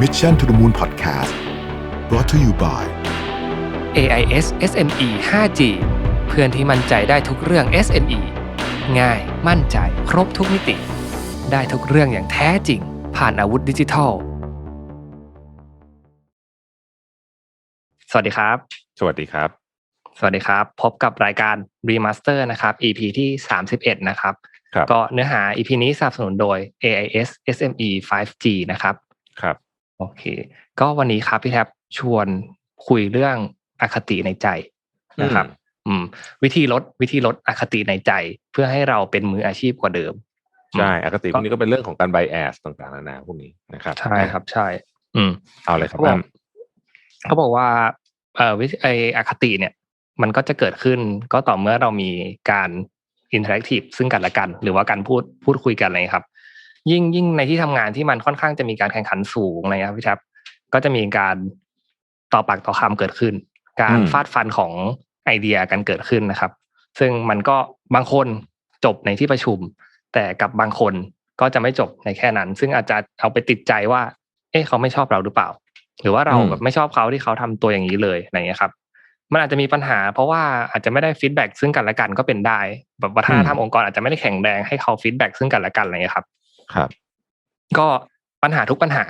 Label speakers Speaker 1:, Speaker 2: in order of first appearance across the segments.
Speaker 1: Mission to the Moon Podcast brought to you by
Speaker 2: AIS SME 5G เพื่อนที่มั่นใจได้ทุกเรื่อง SME ง่ายมั่นใจครบทุกมิติ ได้ทุกเรื่องอย่างแท้จริง ผ่านอาวุธดิจิทัล สวัสดีครับ
Speaker 3: สวัสดีครับ
Speaker 2: สวัสดีครับ พบกับรายการ Remaster นะครับ EP ที่ 31 นะครับ
Speaker 3: ครับ
Speaker 2: ก็เนื้อหา EP นี้สนับสนุนโดย AIS SME 5G นะครับ
Speaker 3: ครับ
Speaker 2: โอเค ก็วันนี้ครับพี่แท็บชวนคุยเรื่องอคติในใจนะครับ อืม วิธีลดวิธีลดอคติในใจเพื่อให้เราเป็นมืออาชีพกว่าเดิม
Speaker 3: ใช่
Speaker 2: อืม
Speaker 3: อคติพวกนี้ก็เป็นเรื่องของการไบแอสต่างๆนานาพวกนี้นะครับ
Speaker 2: ใช่ครับใช่ อืม
Speaker 3: เอาเลยครับ
Speaker 2: เขาบอก
Speaker 3: อ้ำ
Speaker 2: เขาบอกว่า เอ่อวิธีไออคติเนี่ย มันก็จะเกิดขึ้นก็ต่อเมื่อเรามีการอินเทอร์แอคทีฟซึ่งกันและกัน หรือว่าการพูดพูดคุยกันอะไรครับ ยิ่งยิ่งในที่ทำงานที่มันค่อนข้างจะมีการแข่งขันสูงอะไรครับพี่แท็บก็จะมีการต่อปากต่อคำเกิดขึ้น การฟาดฟันของไอเดียกันเกิดขึ้นนะครับ ซึ่งมันก็บางคนจบในที่ประชุม แต่กับบางคนก็จะไม่จบในแค่นั้น ซึ่งอาจจะเอาไปติดใจว่า เอ๊ะเขาไม่ชอบเราหรือเปล่า หรือว่าเราแบบไม่ชอบเขาที่เขาทำตัวอย่างนี้เลยอะไรเงี้ยครับมันอาจจะมีปัญหาเพราะว่าอาจจะไม่ได้ฟีดแบ็กซึ่งกันและกันก็เป็นได้ แบบวัฒนธรรมองค์กรอาจจะไม่ได้แข็งแรงให้เขาฟีดแบ็กซึ่งกันและกันอะไรเงี้ยครับ
Speaker 3: ครับ
Speaker 2: ก็ปัญหาทุกปัญหา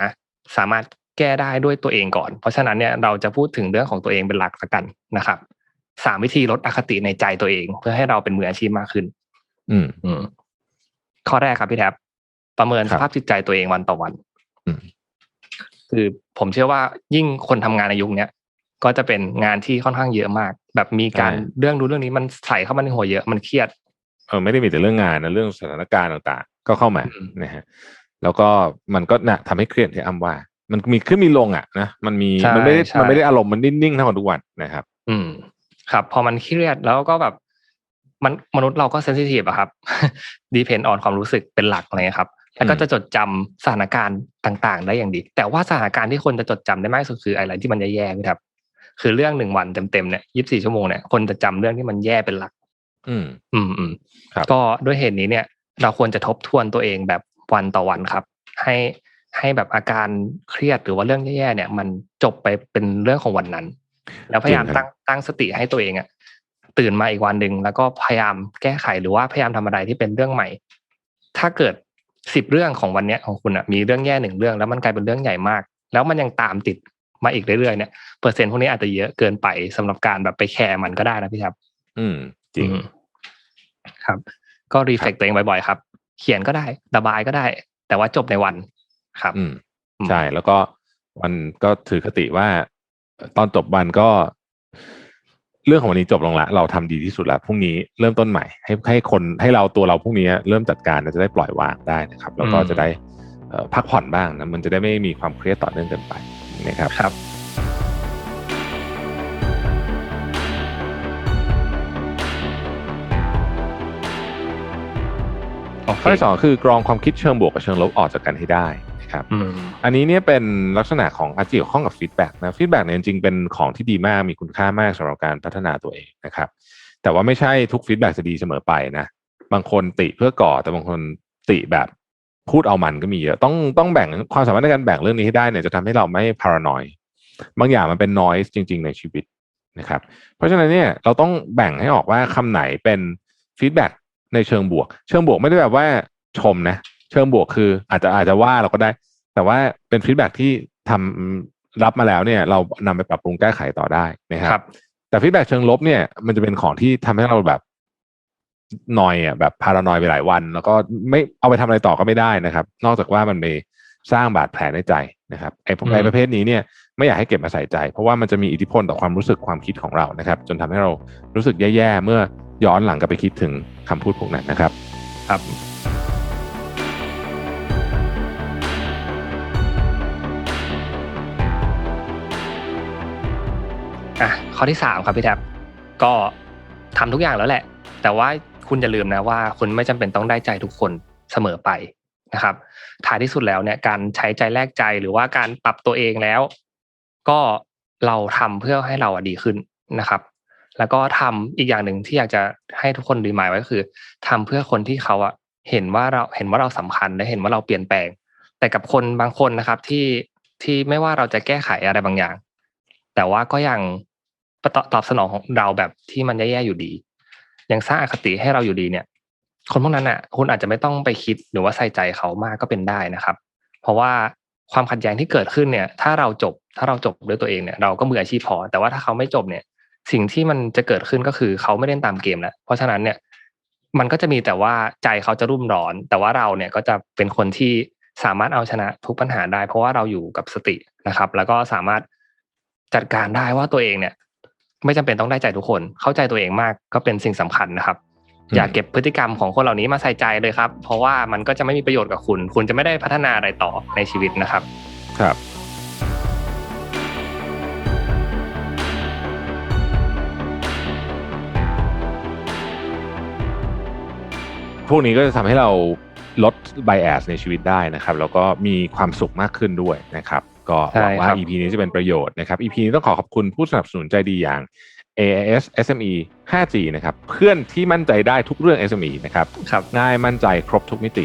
Speaker 2: สามารถแก้ได้ด้วยตัวเองก่อน เพราะฉะนั้นเนี่ยเราจะพูดถึงเรื่องของตัวเองเป็นหลักละกันนะครับสามวิธีลดอคติในใจตัวเอง เพื่อให้เราเป็นมืออาชีพมากขึ้น
Speaker 3: อืม
Speaker 2: อืมข้อแรกครับพี่แท็บประเมิน
Speaker 3: ครั
Speaker 2: ส
Speaker 3: บ
Speaker 2: ภาพจิตใจตัวเองวันต่อวัน
Speaker 3: อืม
Speaker 2: คือผมเชื่อว่ายิ่งคนทำงานในยุคเนี้ยก็จะเป็นงานที่ค่อนข้างเยอะมาก แบบมีการเรื่องดูเรื่องนี้มันใส่เข้ามาในหัวเยอะมันเครียด
Speaker 3: เออไม่ได้มีแต่เรื่องงานนะเรื่องสถานการณ์ต่างๆ ก็เข้ามา
Speaker 2: อืม
Speaker 3: นะฮะแล้วก็มันก็น่ะทำให้เครียดที่อ้ำว่า มันมีขึ้นมีลงอะนะมันมี
Speaker 2: ใช่
Speaker 3: มันไม่ได้
Speaker 2: ใช่
Speaker 3: มันไม่ได้อารมณ์มันนิ่งๆเท่ากับทุกวันนะครับ
Speaker 2: อืม ครับ พอมันเครียดแล้วก็แบบมันมนุษย์เราก็เซนซิทีฟอะครับดีเพนออนความรู้สึกเป็นหลักอะไรเงี้ยครับ แล้วก็จะจดจำสถานการณ์ต่าง ๆ ได้อย่างดี แต่ว่าสถานการณ์ที่คนจะจดจำได้มากที่สุดคืออะไรที่มันแย่ๆพี่ครับ คือเรื่องหนึ่งวันเต็มๆเนี่ยยี่สิบสี่ชั่วโมงเนี่ยคนจะจำเรื่องที่มันแย่เป็นหลัก
Speaker 3: อืม
Speaker 2: อืมอืม
Speaker 3: ครับ
Speaker 2: ก็ด้วยเหตุนี้เนี่ย เราควรจะทบทวนตัวเองแบบวันต่อวันครับ ให้ให้แบบอาการเครียดหรือว่าเรื่องแย่ๆเนี่ย มันจบไปเป็นเรื่องของวันนั้น แล้วพยายาม
Speaker 3: จริงครับ
Speaker 2: ตั้งตั้งสติให้ตัวเองอะตื่นมาอีกวันหนึ่งแล้วก็พยายามแก้ไขหรือว่าพยายามทำอะไรที่เป็นเรื่องใหม่ ถ้าเกิดสิบเรื่องของวันเนี้ยของคุณอะมีเรื่องแย่หนึ่งเรื่อง แล้วมันกลายเป็นเรื่องใหญ่มาก แล้วมันยังตามติดมาอีกเรื่อยๆเนี่ยเปอร์เซ็นต์พวกนี้อาจจะเยอะเกินไปสำหรับการแบบไปแคร์มันก็ได้นะพี่ครับ
Speaker 3: อืม จริง
Speaker 2: อืมครับ ก็รีเฟกตัวเองบ่อยๆครับ เขียนก็ได้ระบายก็ได้ แต่ว่าจบในวันครับ
Speaker 3: อืม
Speaker 2: อืม
Speaker 3: ใช่แล้วก็วันก็ถือคติว่า ตอนจบวันก็ เรื่องของวันนี้จบลงละ เราทำดีที่สุดแล้วพรุ่งนี้เริ่มต้นใหม่ ให้ให้คนให้เราตัวเราพรุ่งนี้เริ่มจัดการจะได้ปล่อยวางได้นะครับ แล้วก็จะได้เอ่อพักผ่อนบ้างนะมันจะได้ไม่มีความเครียดต่อเนื่องเกินไปนะครับ
Speaker 2: ครับ
Speaker 3: ข้อที่สองคือกรองความคิดเชิงบวกกับเชิงลบออกจากกันให้ได้นะครับ
Speaker 2: อืม
Speaker 3: อันนี้เนี่ยเป็นลักษณะของอาจจะเกี่ยวข้องกับฟีดแบ็กนะฟีดแบ็กเนี่ยจริงๆเป็นของที่ดีมากมีคุณค่ามากสำหรับการพัฒนาตัวเองนะครับ แต่ว่าไม่ใช่ทุกฟีดแบ็กจะดีเสมอไปนะ บางคนติเพื่อก่อแต่บางคนติแบบพูดเอามันก็มีเยอะต้องต้องแบ่งความสามารถในการแบ่งเรื่องนี้ให้ได้เนี่ยจะทำให้เราไม่พารานอยบางอย่างมันเป็น noise จริง ๆ ในชีวิตนะครับ เพราะฉะนั้นเนี่ยเราต้องแบ่งให้ออกว่าคำไหนเป็นฟีดแบ็ก ในเชิงบวก เชิงบวกไม่ได้แบบว่าชมนะ เชิงบวกคืออาจจะอาจจะว่าเราก็ได้ แต่ว่าเป็นฟีดแบ็กที่ทำรับมาแล้วเนี่ยเรานำไปปรับปรุงแก้ไขต่อได้นะค
Speaker 2: ครั
Speaker 3: รับบแต่ฟีดแบ็กเชิงลบเนี่ยมันจะเป็นของที่ทำให้เราแบบนอยอะแบบพารานอยไปหลายวัน แล้วก็ไม่เอาไปทำอะไรต่อก็ไม่ได้นะครับ นอกจากว่ามันไปสร้างบาดแผลในใจนะครับไอ้พวก
Speaker 2: อืม
Speaker 3: ไอ้ประเภทนี้เนี่ยไม่อยากให้เก็บมาใส่ใจ เพราะว่ามันจะมีอิทธิพลต่อความรู้สึกความคิดของเรานะครับ จนทำให้เรารู้สึกแย่ๆเมื่อ ย้อนหลังกลับไปคิดถึงคำพูดพวกนั้นนะครับ
Speaker 2: ครับอะข้อที่สามครับพี่แท็บก็ทำทุกอย่างแล้วแหละ แต่ว่าคุณอย่าลืมนะว่า คุณไม่จำเป็นต้องได้ใจทุกคนเสมอไปนะครับท้ายที่สุดแล้วเนี่ยการใช้ใจแลกใจหรือว่าการปรับตัวเองแล้ว ก็เราทำเพื่อให้เราดีขึ้นนะครับ แล้วก็ทำอีกอย่างหนึ่งที่อยากจะให้ทุกคนรีมายไว้ก็คือทำเพื่อคนที่เขาอะเห็นว่าเราเห็นว่าเราสำคัญและเห็นว่าเราเปลี่ยนแปลง แต่กับคนบางคนนะครับที่ที่ไม่ว่าเราจะแก้ไขอะไรบางอย่าง แต่ว่าก็ยังตอบตอบสนองของเราแบบที่มันแย่ๆอยู่ดี ยังสร้างอคติให้เราอยู่ดีเนี่ย คนพวกนั้นอะ คุณอาจจะไม่ต้องไปคิดหรือว่าใส่ใจเขามากก็เป็นได้นะครับ เพราะว่าความขัดแย้งที่เกิดขึ้นเนี่ย ถ้าเราจบถ้าเราจบด้วยตัวเองเนี่ยเราก็มืออาชีพพอ แต่ว่าถ้าเขาไม่จบเนี่ย สิ่งที่มันจะเกิดขึ้นก็คือเขาไม่เล่นตามเกมแล้วเพราะฉะนั้นเนี่ย มันก็จะมีแต่ว่าใจเขาจะรุ่มร้อน แต่ว่าเราเนี่ยก็จะเป็นคนที่สามารถเอาชนะทุกปัญหาได้ เพราะว่าเราอยู่กับสตินะครับ แล้วก็สามารถจัดการได้ว่าตัวเองเนี่ย ไม่จำเป็นต้องได้ใจทุกคน เข้าใจตัวเองมากก็เป็นสิ่งสำคัญนะครับ
Speaker 3: อืม
Speaker 2: อย่าเก็บพฤติกรรมของคนเหล่านี้มาใส่ใจเลยครับ เพราะว่ามันก็จะไม่มีประโยชน์กับคุณ คุณจะไม่ได้พัฒนาอะไรต่อในชีวิตนะครับ
Speaker 3: ครับ พวกนี้ก็จะทำให้เราลด bias ในชีวิตได้นะครับ แล้วก็มีความสุขมากขึ้นด้วยนะครับ ก็หวังว่า
Speaker 2: ใช่ครับ
Speaker 3: EP นี้จะเป็นประโยชน์นะครับ EP นี้ต้องขอขอบคุณผู้สนับสนุนใจดีอย่าง AIS SME 5G นะครับ เพื่อนที่มั่นใจได้ทุกเรื่อง SME นะครับ
Speaker 2: ครับ
Speaker 3: ง่ายมั่นใจครบทุกมิติ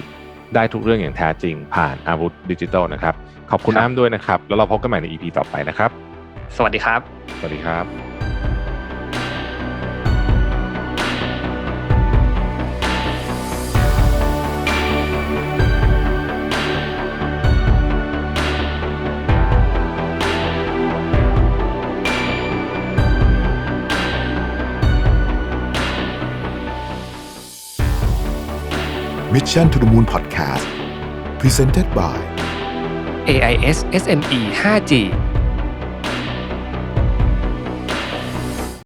Speaker 3: ได้ทุกเรื่องอย่างแท้จริง ผ่านอาวุธดิจิทัลนะครับ ขอบคุณ
Speaker 2: ครับ
Speaker 3: อ้ำด้วยนะครับ แล้วเราพบกันใหม่ใน EP ต่อไปนะครับ
Speaker 2: สวัสดีครับ
Speaker 3: สวัสดีครับ
Speaker 1: Mission to the Moon Podcast Presented by
Speaker 2: AIS SME 5G